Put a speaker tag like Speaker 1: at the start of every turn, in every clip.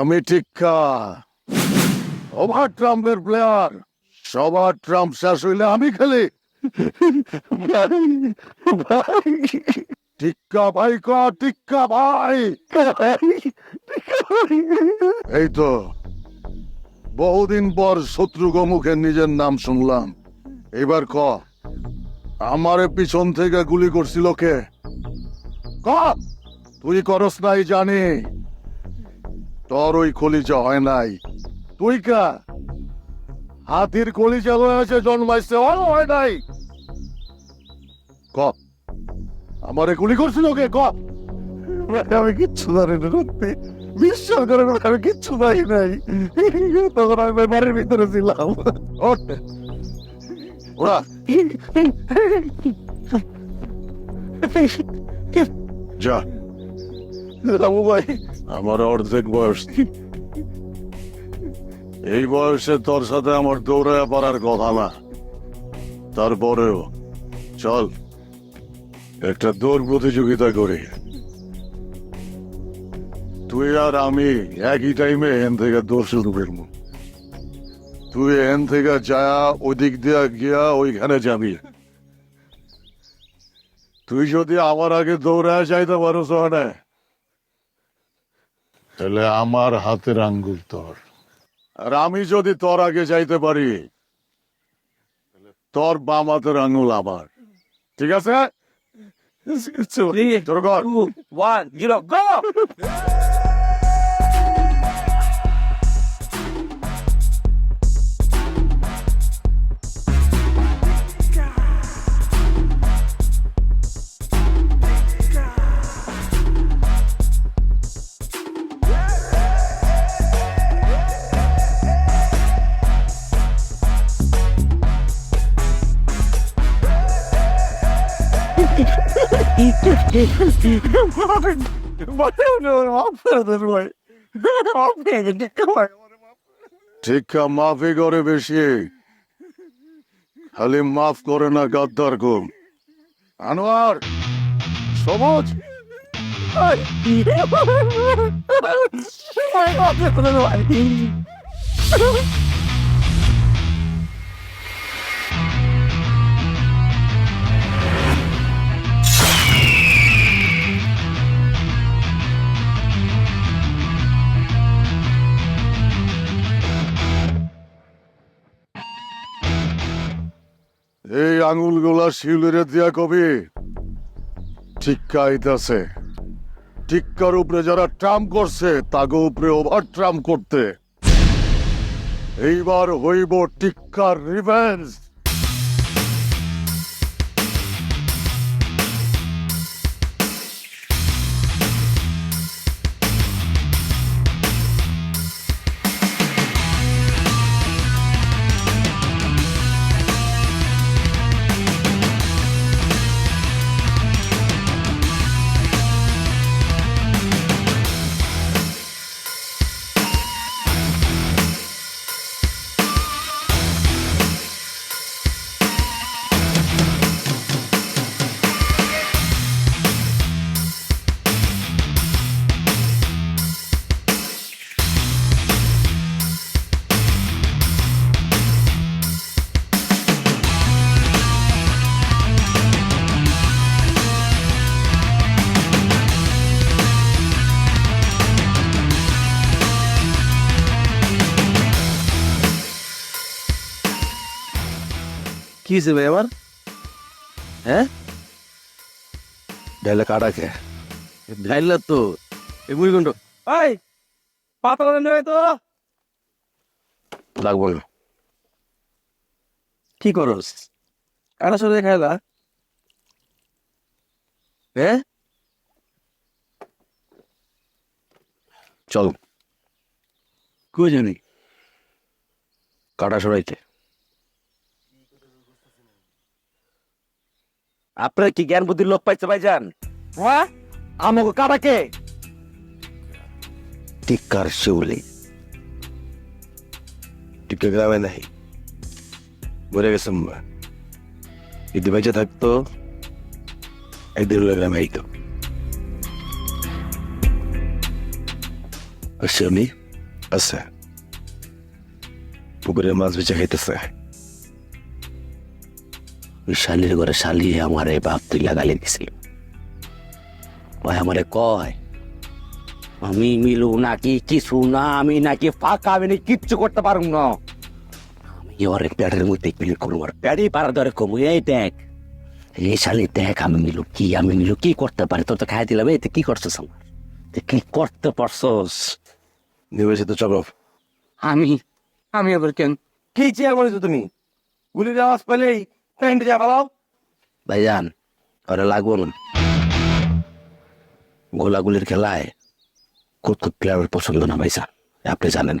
Speaker 1: আমি টিক্কা ওভার ট্রাম্পের প্লেয়ার সবার ট্রাম্প শেষ হইলে আমি খেলি। টিক্কা ভাই ক টিক্কা ভাই। এই তো, বহুদিন পর শত্রু মুখে নিজের নাম শুনলাম। এবার ক, আমারে পিছন থেকে গুলি করছিল কে? ক, তুই করস নাই জানি। তোর ওই কলিজা হয় নাই। তুই কা? হাতির কলিজা হয়েছে জন্মাইছে ওর হয় নাই। ক আমারে গুলি করছিল কে ক আমি কিচ্ছু জানি না সত্যি। বিশ্বাস করে আমি কিচ্ছু জানি নাই। তখন আমি বাড়ির ভিতরে ছিলাম। ওরা। যা। রামু ভাই আমার অর্ধেক বয়স। এই বয়সে তোর সাথে আমার দৌড়ায় পারার কথা না। তারপরেও, চল, একটা দৌড় প্রতিযোগিতা করি। তুই আর আমি একই টাইমে এন থেকে দৌড় শুরু করব। তুই এন থেকে যা, ওদিক দিয়ে গিয়া ওইখানে যাবি। তুই যদি আমার আগে দৌড়ায় যাইতে পারো সোহানে। তাহলে আমার হাতের আঙ্গুল তোর। আর আমি যদি তোর আগে যাইতে পারি তোর বাম হাতের আঙ্গুল আমার। ঠিক আছে?
Speaker 2: Three,
Speaker 1: তোর ঘর। ঠিকা মাফি করে বেশি খালি মাফ করে না গাদ্দার গুম আনোয়ার সবুজ এই আঙুলগুলা শিউলের দিয়া কবি। টিক্কা আইতাছে টিক্কার উপরে যারা ট্রাম করছে, তাগো উপরে ওভার ট্রাম করতে। এইবার হইব টিক্কার রিভেঞ্জ।
Speaker 2: কি হয়েছে ভাই আমার হ্যাঁ?
Speaker 1: ডাইলে কাটা খে।
Speaker 2: ডাইলা তো। এই মুড়ি ঘন্ট। এই পাতা নেবে তো।
Speaker 1: লাগবো
Speaker 2: কি করস? কাটা সরে খাইলা হ্যাঁ?
Speaker 1: চল।
Speaker 2: কই জানি
Speaker 1: কাটা সরাইতে।
Speaker 2: আপনার কি জ্ঞান বুদ্ধির লোক পাইছে ভাইজান? হ্যাঁ? আমাকে কাটাকে
Speaker 1: টিক্কার শিউলি। টিক্কা গ্রামে নাই। মরে গেছে যদি বেঁচে থাকতো একদিন গ্রামে আইতো। আমি
Speaker 3: আছে। পুকুরে মাছ বেচে খাইতেছে।
Speaker 4: ওই শালির ঘরে শালি আমার এই বাপ তুই লাগালে দিছিল। ওই আমারে কয় আমি মিলু নাকি কিছু না আমি নাকি ফাঁকা আমি নাকি কিচ্ছু করতে পারুম না। আমি ওরে প্যাডের মধ্যে বিল করব আর প্যাডি পাড়া ধরে কমু এই দেখ এই শালি দেখ আমি মিলু কি আমি মিলু কি করতে পারি? তোর তো খাই দিলাম এই কি করছিস আমার? কি করতে পারছস?
Speaker 3: নিবেশিত চলো।
Speaker 4: আমি আমি আবার কেন?
Speaker 2: কি চেয়ার করেছ তুমি? গুলির আওয়াজ পেলেই প্যান্ট যা পালাও
Speaker 4: ভাইজান ওরা লাগবো গোলাগুলির খেলায় কুতকুত প্লেয়ারের পছন্দ না ভাইজান আপনি জানেন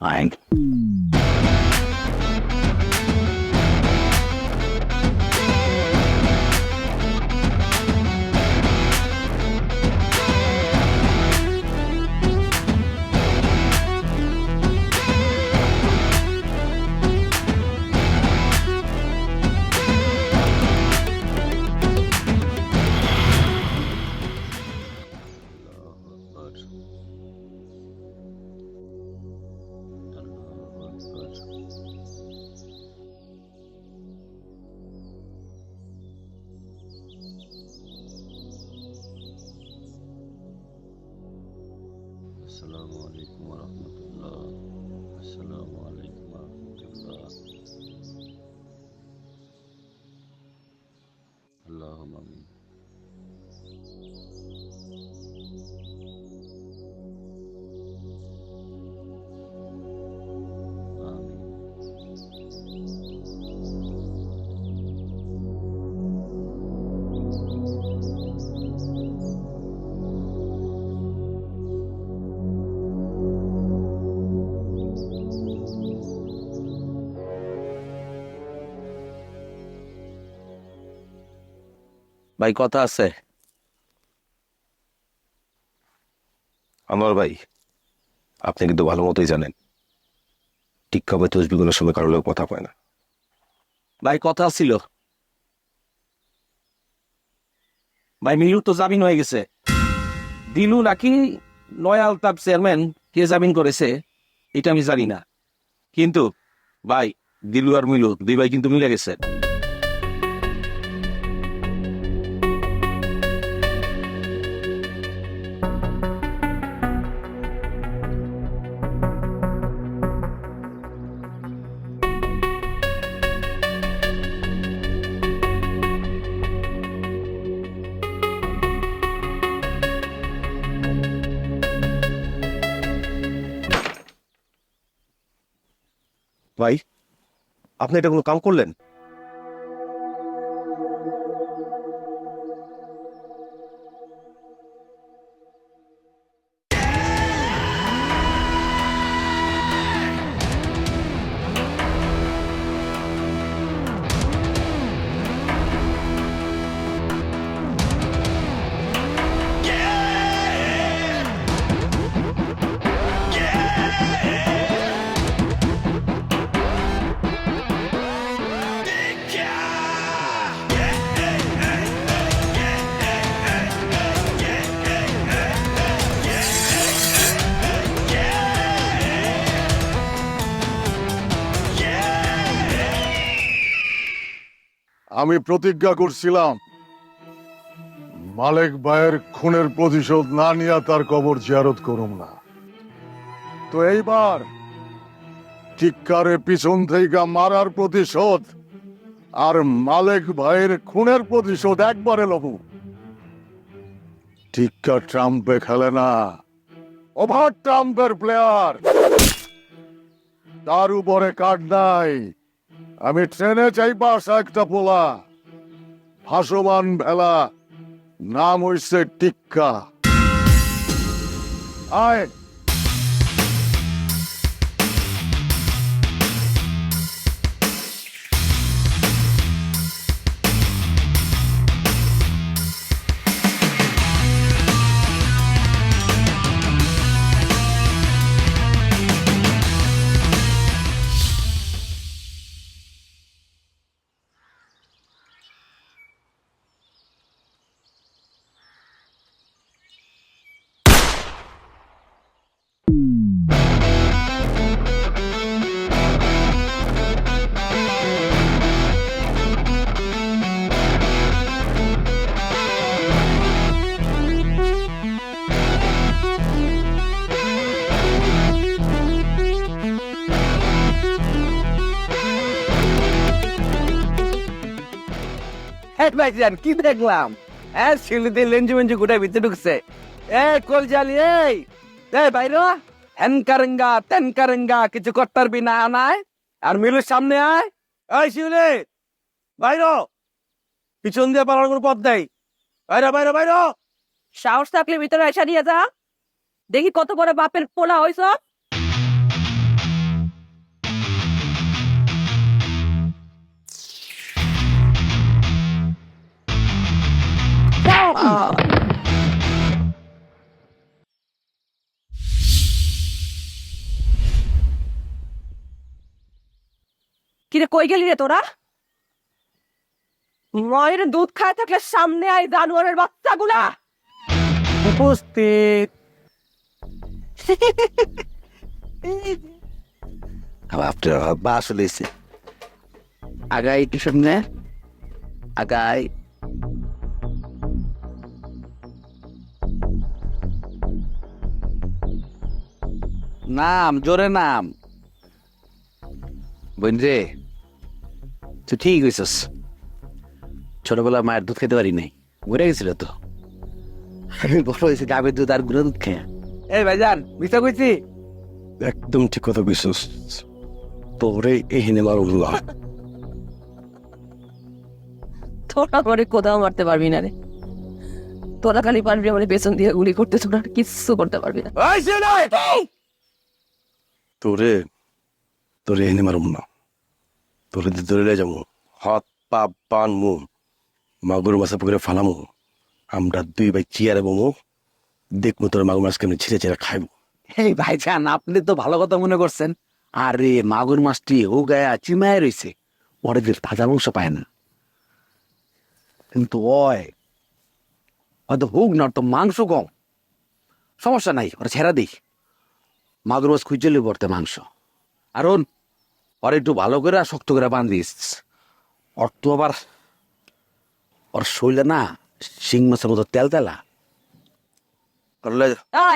Speaker 4: আইন ভাই কথা আছে?
Speaker 3: আনোয়ার ভাই আপনি কিন্তু ভালো মতোই জানেন। টিক্কা বা তসবিগুলোর সময় কারও লোক কথা পায় না।
Speaker 2: ভাই কথা ছিল। ভাই মিলু তো জামিন হয়ে গেছে। দিলু নাকি নয় আলতাব চেয়ারম্যান কে জামিন করেছে এটা আমি জানি না। কিন্তু ভাই দিলু আর মিলু দুই ভাই কিন্তু মিলে গেছে।
Speaker 3: আপনি এটা কোনো কাম করলেন?
Speaker 1: আমি প্রতিজ্ঞা করছিলাম, মালেক ভাইয়ের খুনের প্রতিশোধ না নিয়ে তার কবর জিয়ারত করুম না। তো এইবার টিক্কারে পিছন থেকে মারার প্রতিশোধ আর মালেক ভাইয়ের খুনের প্রতিশোধ একবারে লব। টিক্কা ট্রাম্পে খেলে না ওভার ট্রাম্পের প্লেয়ার। তার উপরে কার্ড নাই আমি ট্রেনে চাই বাসা একটা পোলা। ভাসমান ভেলা নাম হইছে টিক্কা। আয়।
Speaker 4: ভাইজান কি দেখলাম? হ্যাঁ শিলিতে লেঞ্জু মেঞ্জু গোটায় ভিতরে ঢুকছে। এ, কল জালি, এই। এ, বাইরে। হ্যান কারেঙ্গা কিছু করতে পারবি না আনায় আর মিলুর সামনে আয়। এই, শিউলি, বাইরো। পিছন দিয়ে পালার কোনো পথ দেয় বাইরে বাইরে বাইরে।
Speaker 5: সাহস থাকলে ভিতরে এসে নিয়ে যা দেখি কত বড় বাপের পোলা হইছ। কিরে কই গেলি রে তোরা? মায়ের দুধ খায় থাকলে সামনে আয় জানোয়ারের বাচ্চাগুলা।
Speaker 4: উপস্থিত। আপনার বাস লইছে আগাই একটু সামনে। আগাই। নাম জোরে নাম। বোন রে তুই ঠিক হইছস ছোটবেলা মায়ের দুধ খেতে পারি নাই। মরে গেছিল তো। আমি বড় হয়েছে গাবের দুধ আর গুঁড়ো দুধ খেয়ে। এই ভাইজান মিশা কইছি?
Speaker 3: একদম ঠিক কথা বিশ্বাস তোরে এহিনে মারুম না।
Speaker 5: তোরা আমারে কোথাও মারতে পারবি না রে। তোরা খালি পারবি আমার পেছন দিয়ে গুলি করতে তোরা কিচ্ছু করতে পারবি না।
Speaker 3: তোরে তোরে এনে মারুম না। তোরে ধরে যাব। হাত, পা, পান মু মাগুর মাছে পুকুরে ফালামু। আমরা দুই ভাই চেয়ারে বমু? দেখব তোর মাগুর মাছ কেমনি ছিঁড়ে ছিঁড়ে খাইবো।
Speaker 4: এই ভাইজান, আপনি তো ভালো কথা মনে করছেন। আরে, মাগুর মাছটি ও গায়ে চিমায় রয়েছে যে তাজা মাংস পায় না। কিন্তু ওই হয়তো হোক না তো মাংস কম। সমস্যা নাই, ওরা ছেড়া দিই। মাগুর মাছ খুঁজে লিব ওরতে মাংস। আর ওন ওর একটু ভালো করে আর শক্ত করে বান্ধিস ওর তো আবার ওর শৈলে না শিং মাছের মতো তেল তেলা। করলে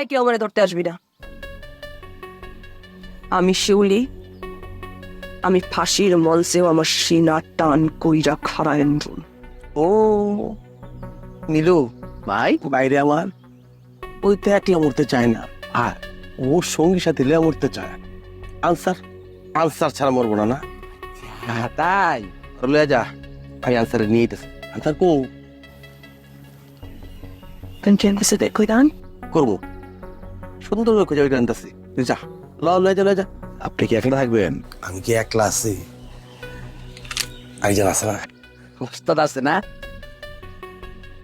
Speaker 5: কেউ আমারে ধরতে আসবি না। আমি শিউলি আমি ফাঁসির মঞ্চেও আমার সিনা টান কইরা খাড়ায়
Speaker 3: ও নীলু
Speaker 4: ভাই?
Speaker 3: বাইরে আমার ওই তো একলা মরতে চায় না। আর ও সঙ্গী সাথে লেয়া মরতে চায়। আনসার? আনসার ছাড়া মরবো না না?
Speaker 4: হ্যাঁ, তাই। করলে যা।
Speaker 3: আমি আনসারে নিয়ে যেতেছি আনসার কো?
Speaker 5: Entiendes de cuidan?
Speaker 3: করব। সুন্দর করে খুঁজে আনতেছি। যা। ল লয়ে যা লয়ে যা।
Speaker 4: আপনি কি একলা থাকবেন?
Speaker 3: আমি কি একলা আছি? আইজান আছে না?
Speaker 4: ওস্তাদ আছে না?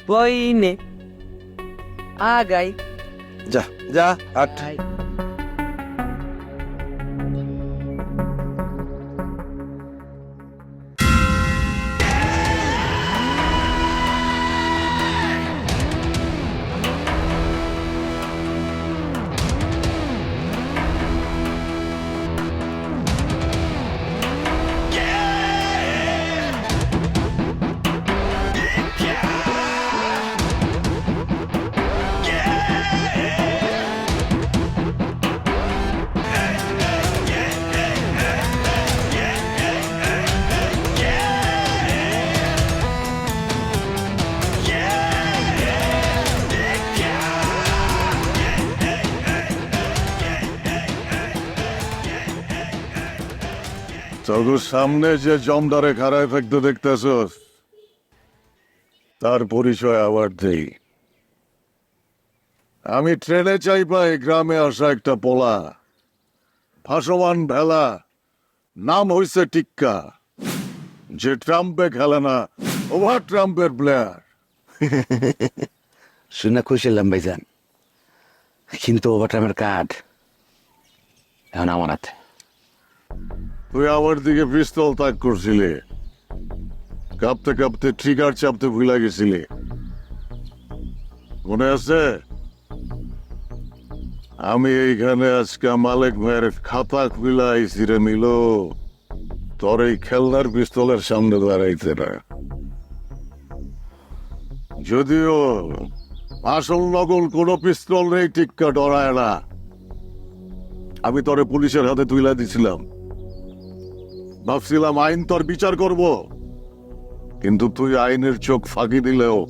Speaker 4: বইনে। আগাই।
Speaker 3: যা যা আট।
Speaker 1: তোর সামনে যে জমদারে খাড়ায় থাকতে দেখতেছস, তার পরিচয় আবার দেই। আমি ট্রেনে চাই পাই গ্রামে আসা একটা পোলা, ভাসমান ভেলা, নাম হইছে টিক্কা, যে ট্রাম্পে খেলে না, ওভার ট্রাম্পের প্লেয়ার।
Speaker 4: শুনে খুশি হলাম ভাইজান। কিন্তু ওভারটাইমের কার্ড এখন আমার হাতে।
Speaker 1: তুই আমার দিকে পিস্তল তাক করছিলি। কাঁপতে কাঁপতে ট্রিগার চাপতে ভুলে গেছিলি। মনে আছে? আমি এইখানে আজকে মালিক ভাইয়ের খাতা খুলে আইছি রে মিলো। তোর এই খেলনার পিস্তলের সামনে দাঁড়াইতে না। যদিও আসল নকল কোনো পিস্তল নেই, টিক্কা ডরায় না। আমি তোরে পুলিশের হাতে তুলে দিছিলাম। ভাবছিলাম আইন তোর বিচার করব। কিন্তু তুই আইনের চোখ ফাঁকি দিলেও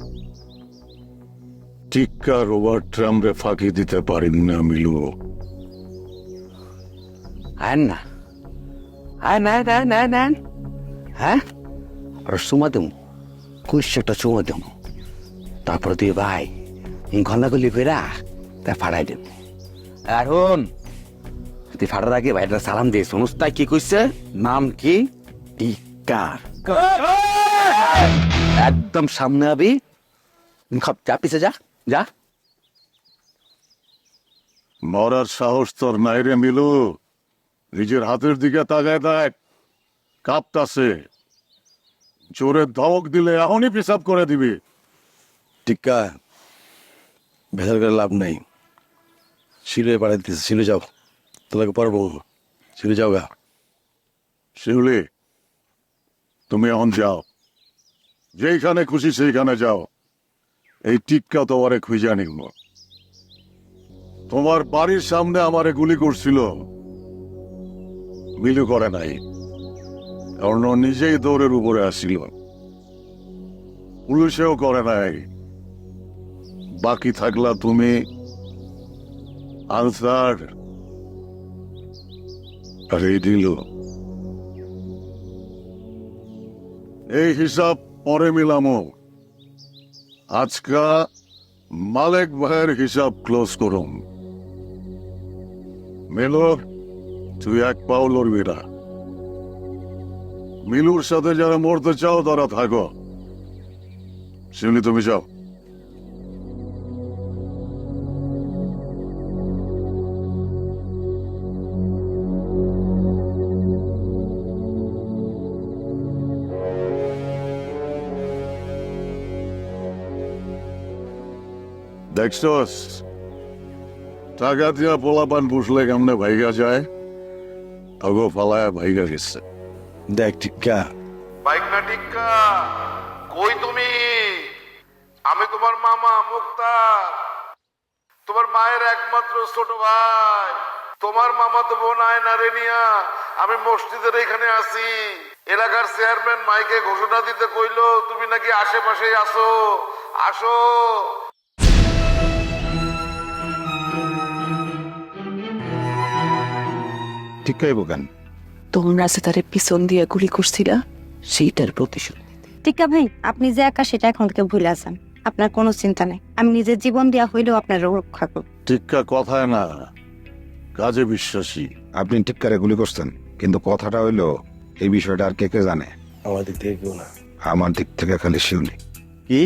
Speaker 1: টিক্কা রোবার ট্রাম্পে ফাঁকি দিতে পারিন না মিলু।
Speaker 4: আয় না। আয় না না না না হ্যাঁ? আর সুমা দেবো। কুইশটা চুমা দেবো। তারপর তুই ভাই গলাগুলি ফেরা তা ফাড়াই দেব। আর হন তুই ফাড়ার আগে ভাইটা সালাম দিয়ে শুনুস তাই কি কইছে? নাম কি? টিকার। একদম সামনে আবি। খপ যা পিছে যা যা।
Speaker 1: মরার সাহস তোর নাই রে মিলু। নিজের হাতের দিকে তাকায় দেখ। কাঁপতাছে। জোরে ধমক দিলে এখনই পেশাব করে দিবি।
Speaker 3: টিক্কা ভেতর করে লাভ নাই। শিলে পাড়াই দিতেছে শিলে যাও। তোলাকে পারব শিলে যাও গা।
Speaker 1: শিউলি, তুমি এখন যাও। যেইখানে খুশি সেইখানে যাও। এই টিক্কা তোমারে খুঁজে নিব তোমার বাড়ির সামনে আমারে গুলি করছিল। মিলু করে নাই, কারণ নিজেই দৌড়ের উপরে আসছিল পুলিশেও করে নাই। বাকি থাকলা তুমি, আনসার আর এই হিসাব পরে মিলামো। আজকা মালেক ভাইয়ের হিসাব ক্লোজ করুন। মিলো তুই এক পাও লড়বি না। মিলুর সাথে যারা মরতে চাও, তারা থাকো। শিউলি, তুমি যাও। দেখছস টাকা দিয়া পোলাপান পুষলে কেমনে ভাইগা যায়? তগো ফালায় ভাইগা গেছে।
Speaker 3: দেখ টিক্কা।
Speaker 6: বাইকনা টিক্কা। কই তুমি? আমি তোমার মামা মুক্তার। তোমার মায়ের একমাত্র ছোট ভাই। তোমার মামা তো বোন আয়না রেনিয়া আমি মসজিদের এখানে আছি। এলাকার চেয়ারম্যান মাইকে ঘোষণা দিতে কইলো তুমি নাকি আশেপাশেই আসো আসো।
Speaker 7: ঠিক খাইব কেন
Speaker 5: তোমরা যে তারে পিছন দিয়ে গুলি করছিলা
Speaker 4: সেইটার প্রতিশোধ
Speaker 8: টিকা ভাই আপনি যে একা সেটা এখন থেকে ভুলে আছেন আপনার কোনো চিন্তা নেই। আমি নিজের জীবন দেওয়া হইলেও আপনার রক্ষা করব।
Speaker 1: টিক্কা কথায় না কাজে বিশ্বাসী।
Speaker 7: আপনি টিক্কারে গুলি করছেন কিন্তু কথাটা হইল এই বিষয়টা আর কে কে জানে?
Speaker 3: আমার দিক থেকে কেউ না।
Speaker 7: আমার দিক থেকে খালি শিউলি।
Speaker 3: কি?